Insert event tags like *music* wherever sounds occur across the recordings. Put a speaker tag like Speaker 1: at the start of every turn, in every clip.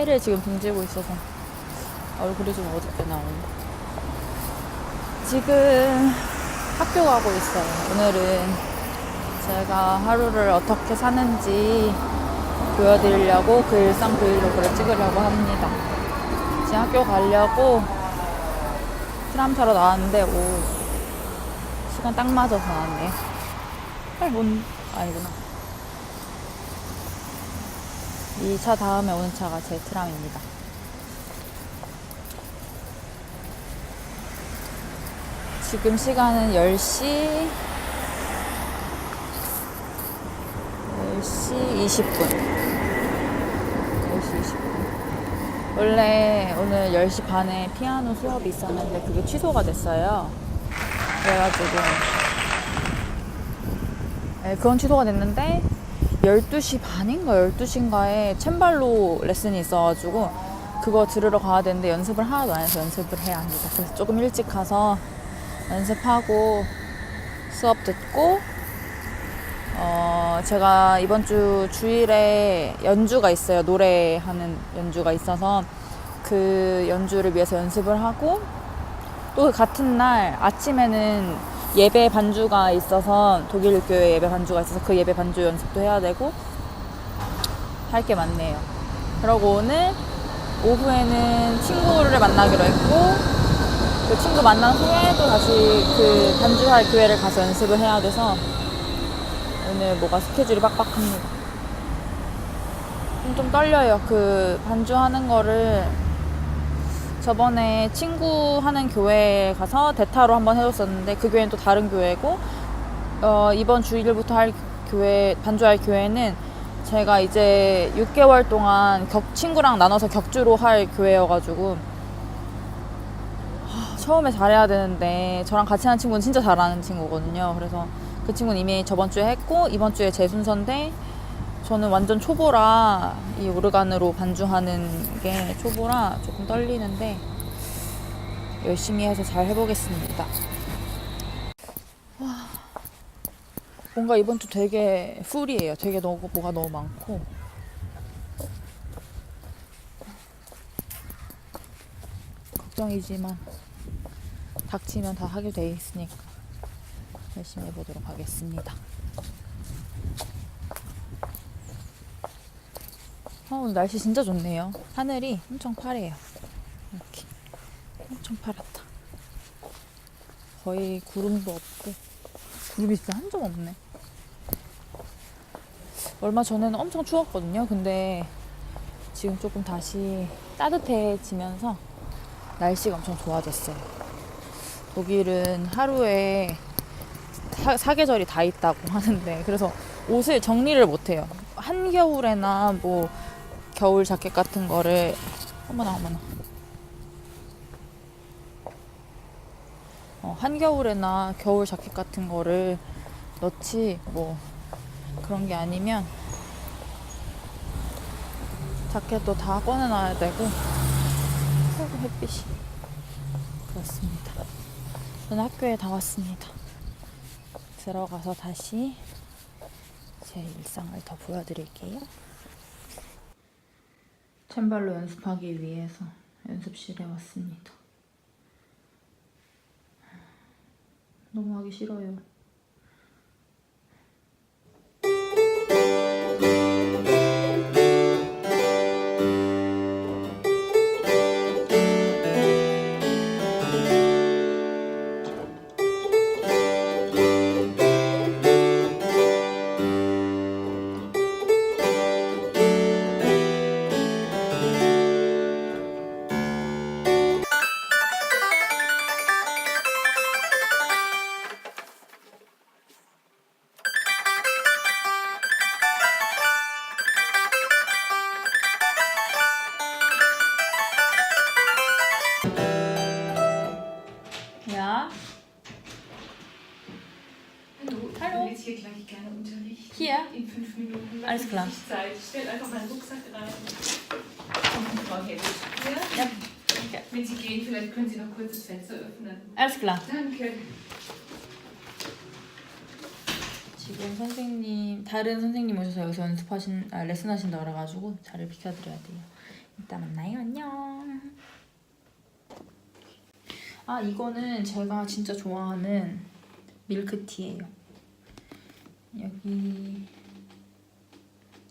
Speaker 1: 해를 지금 등지고 있어서 얼굴이 좀 어둡게 나오네. 지금 학교 가고 있어요. 오늘은 제가 하루를 어떻게 사는지 보여드리려고 그 일상 브이로그를 찍으려고 합니다. 지금 학교 가려고 트람 타러 나왔는데 오 시간 딱 맞아서 나왔네요. 빨리 뭔 아니구나. 이 차 다음에 오는 차가 제 트람입니다. 지금 시간은 10시 10시 20분. 10시 20분. 원래 오늘 10시 반에 피아노 수업이 있었는데 그게 취소가 됐어요. 그래가지고 네, 그건 취소가 됐는데 12시 반인가 12시인가에 챔발로 레슨이 있어가지고 그거 들으러 가야 되는데 연습을 하나도 안 해서 연습을 해야 합니다. 그래서 조금 일찍 가서 연습하고 수업 듣고 어 제가 이번 주 주일에 연주가 있어요. 노래하는 연주가 있어서 그 연주를 위해서 연습을 하고 또그 같은 날 아침에는 예배 반주가 있어서 독일 교회 예배 반주가 있어서 그 예배 반주 연습도 해야 되고 할 게 많네요. 그러고 오늘 오후에는 친구를 만나기로 했고 그 친구 만난 후에 또 다시 그 반주할 교회를 가서 연습을 해야 돼서 오늘 뭐가 스케줄이 빡빡합니다. 좀, 좀 떨려요. 그 반주하는 거를 저번에 친구 하는 교회에 가서 대타로 한번 해줬었는데 그 교회는 또 다른 교회고 어, 이번 주일부터 할 교회 반주할 교회는 제가 이제 6개월 동안 격, 친구랑 나눠서 격주로 할 교회여가지고 하, 처음에 잘해야 되는데 저랑 같이 하는 친구는 진짜 잘하는 친구거든요. 그래서 그 친구는 이미 저번 주에 했고 이번 주에 제 순서인데 저는 완전 초보라 이 오르간으로 반주하는 게 초보라 조금 떨리는데 열심히 해서 잘 해보겠습니다. 와, 뭔가 이번 주 되게 풀이에요. 되게 너무 뭐가 너무 많고. 걱정이지만 닥치면 다 하게 돼 있으니까 열심히 해보도록 하겠습니다. 어, 오늘 날씨 진짜 좋네요. 하늘이 엄청 파래요. 이렇게. 엄청 파랗다. 거의 구름도 없고, 구름이 진짜 한 점 없네. 얼마 전에는 엄청 추웠거든요. 근데 지금 조금 다시 따뜻해지면서 날씨가 엄청 좋아졌어요. 독일은 하루에 사, 사계절이 다 있다고 하는데, 그래서 옷을 정리를 못해요. 한겨울에나 뭐, 겨울 자켓 같은 거를 어머나 어머나. 어, 한겨울에나 겨울 자켓 같은 거를 넣지 뭐 그런 게 아니면 자켓도 다 꺼내놔야 되고 아이고 햇빛이 그렇습니다. 저는 학교에 다 왔습니다. 들어가서 다시 제 일상을 더 보여드릴게요 챔발로 연습하기 위해서 연습실에 왔습니다. 너무 하기 싫어요.
Speaker 2: Wenn Sie gehen, vielleicht können Sie noch kurz das Fenster öffnen.
Speaker 1: alles klar.
Speaker 2: Danke.
Speaker 1: 지금 선생님 다른 선생님 오셔서 여기서 연습하신 아, 레슨 하신다 그래가지고 자리를 비켜드려야 돼요. 이따 만나요. 안녕. 아 이거는 제가 진짜 좋아하는 밀크티예요. 여기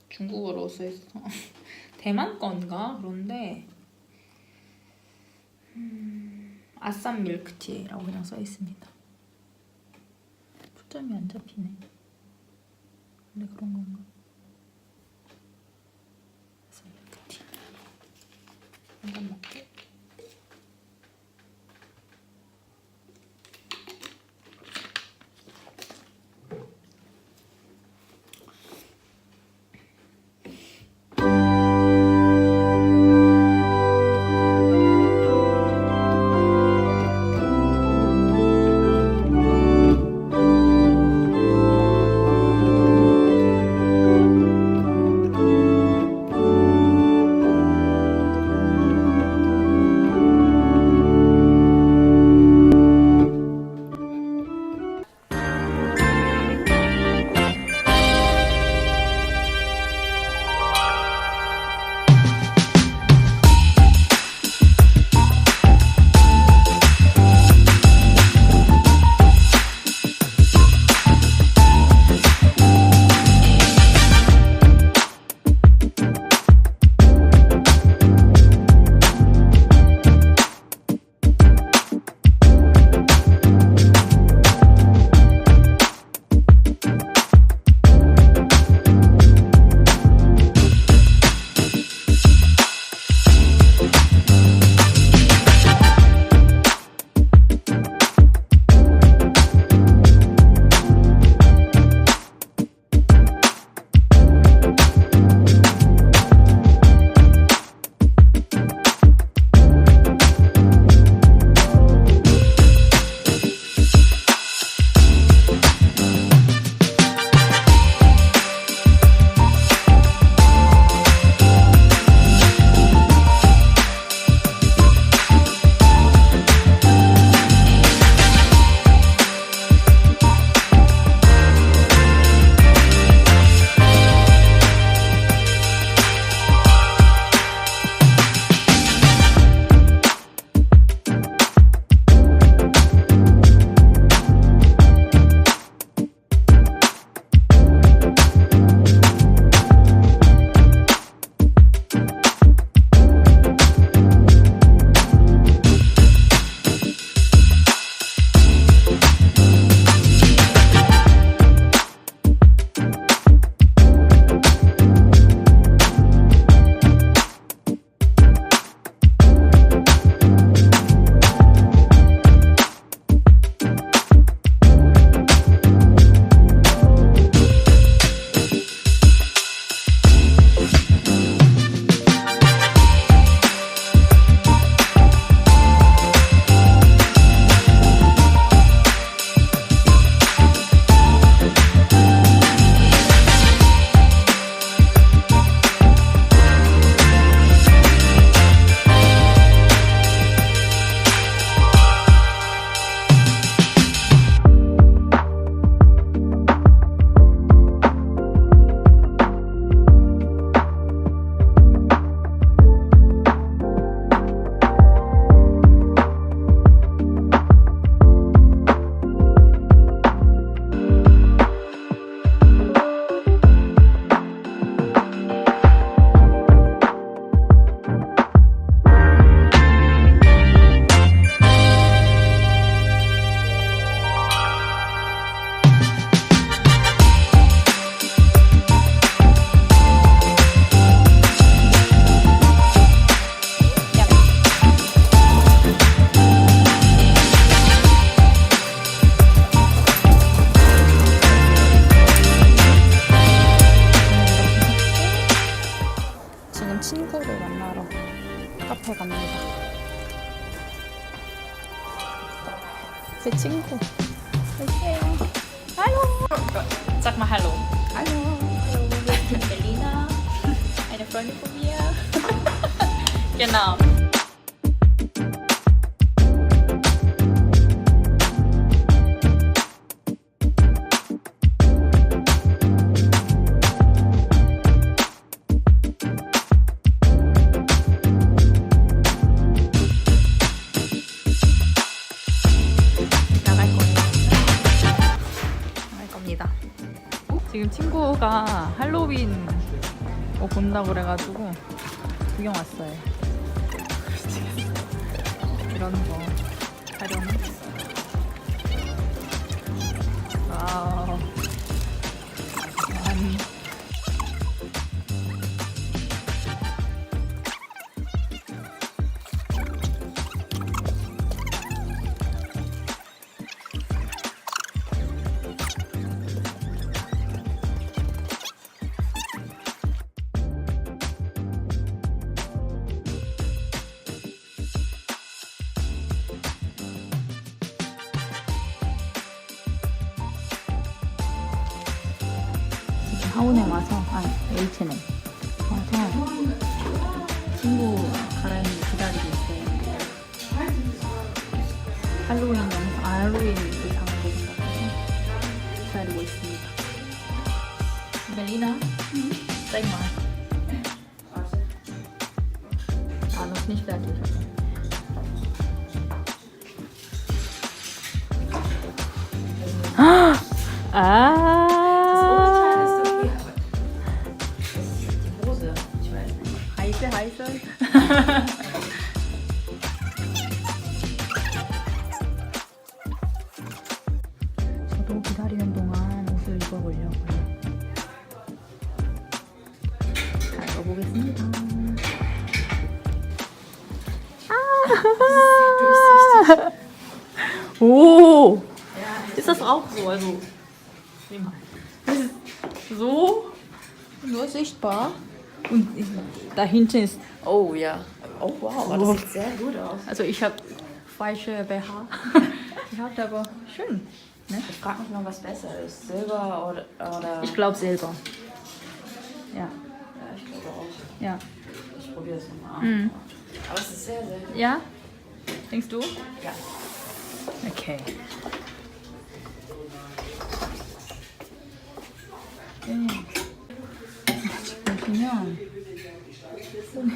Speaker 1: 중국어로 써 있어. *laughs* 대만 건가? 그런데 음, 아쌈 밀크티라고 그냥 써 있습니다. 초점이 안 잡히네. 원래 그런 건가? 아쌈 밀크티. 한잔 먹고. 친구가 할로윈 뭐 본다고 그래가지고 구경 왔어요. 이런 거. 와우. 하원에 와서 아 H&M 와서 친구 가라앉는 기다리고 있어요. 할로윈 영상, 아, 할로윈 그 장을 보신다고 해서 기다리고 있습니다. Zeig mal. Ah, noch nicht fertig. Ah! 오! Ist das auch so? Also, nimm mal. So, nur sichtbar. Und da hinten ist
Speaker 2: Oh ja. Oh wow,
Speaker 1: Oh.
Speaker 2: das sieht sehr gut aus.
Speaker 1: Also ich habe falsche BH. Die hat aber schön. Ne?
Speaker 2: Ich frage mich mal, was besser ist. Silber oder. oder
Speaker 1: Ich glaube selber. Ja,
Speaker 2: ja, ich glaube auch.
Speaker 1: ja.
Speaker 2: Ich probiere es nochmal.
Speaker 1: Mhm.
Speaker 2: Aber es ist sehr, sehr.
Speaker 1: Ja? Denkst du?
Speaker 2: Ja.
Speaker 1: Okay. 네. 지금 보시면 손에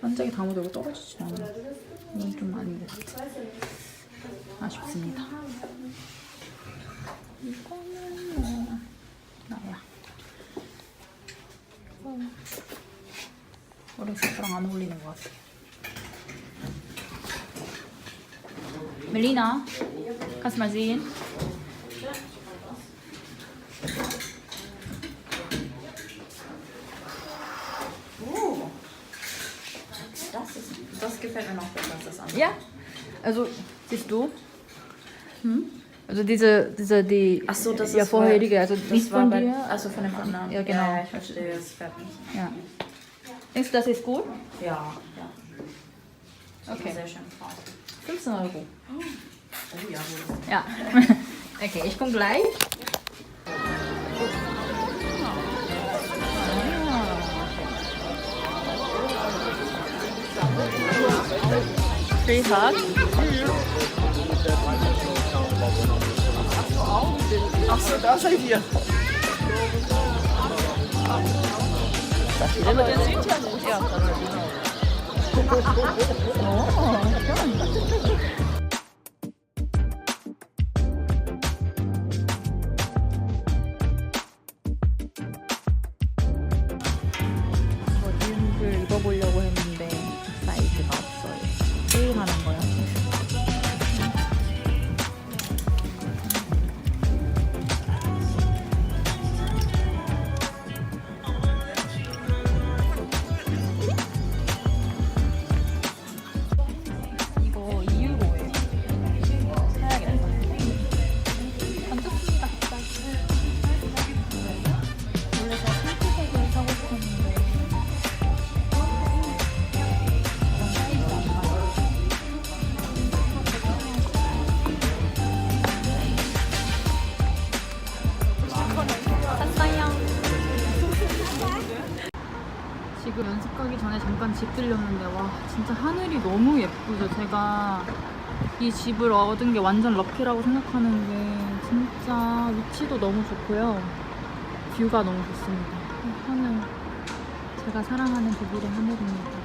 Speaker 1: 반짝이 다 묻어고 떨어지지 않아. 이건 좀 아닌 것 같아. 아쉽습니다. Melina, kannst du mal sehen?
Speaker 2: Oh. Das, ist, das gefällt mir noch besser als das andere.
Speaker 1: Ja. Also, siehst du? Also diese, diese, die
Speaker 2: Ach so, das
Speaker 1: ja,
Speaker 2: ist
Speaker 1: vorherige, also
Speaker 2: das
Speaker 1: nicht von
Speaker 2: bei,
Speaker 1: dir.
Speaker 2: Also von dem anderen.
Speaker 1: Ja, genau.
Speaker 2: Ja, ich verstehe, das fällt nicht.
Speaker 1: Ja. Denkst du, das ist gut?
Speaker 2: Ja, ja.
Speaker 1: Okay.
Speaker 2: Sehr schön.
Speaker 1: 15 Euro.
Speaker 2: Oh ja.
Speaker 1: Ja. *laughs* Okay, ich komme gleich. Freitag.
Speaker 3: Ach so, da seid ihr. Aber der sieht ja nicht. Ja,
Speaker 1: 저 *laughs* 이 집을 얻은 게 완전 럭키라고 생각하는 게 진짜 위치도 너무 좋고요. 뷰가 너무 좋습니다. 하늘 제가 사랑하는 독일의 하늘입니다.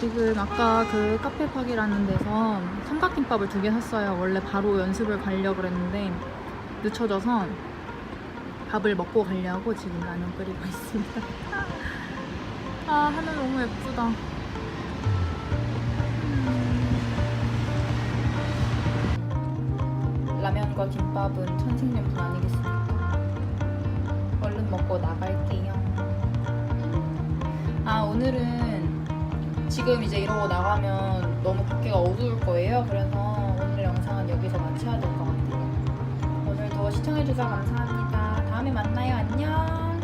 Speaker 1: 지금 아까 그 카페팍이라는 데서 삼각김밥을 두 개 샀어요. 원래 바로 연습을 가려고 그랬는데 늦춰져서 밥을 먹고 가려고 지금 라면 끓이고 있습니다. *laughs* 아 하늘 너무 예쁘다. 라면과 김밥은 천생연분 아니겠습니까? 얼른 먹고 나갈게요. 아 오늘은 지금 이제 이러고 나가면 너무 밖에가 어두울 거예요. 그래서 오늘 영상은 여기서 마쳐야 될 것 같아요. 오늘도 시청해주셔서 감사합니다. 다음에 만나요. 안녕.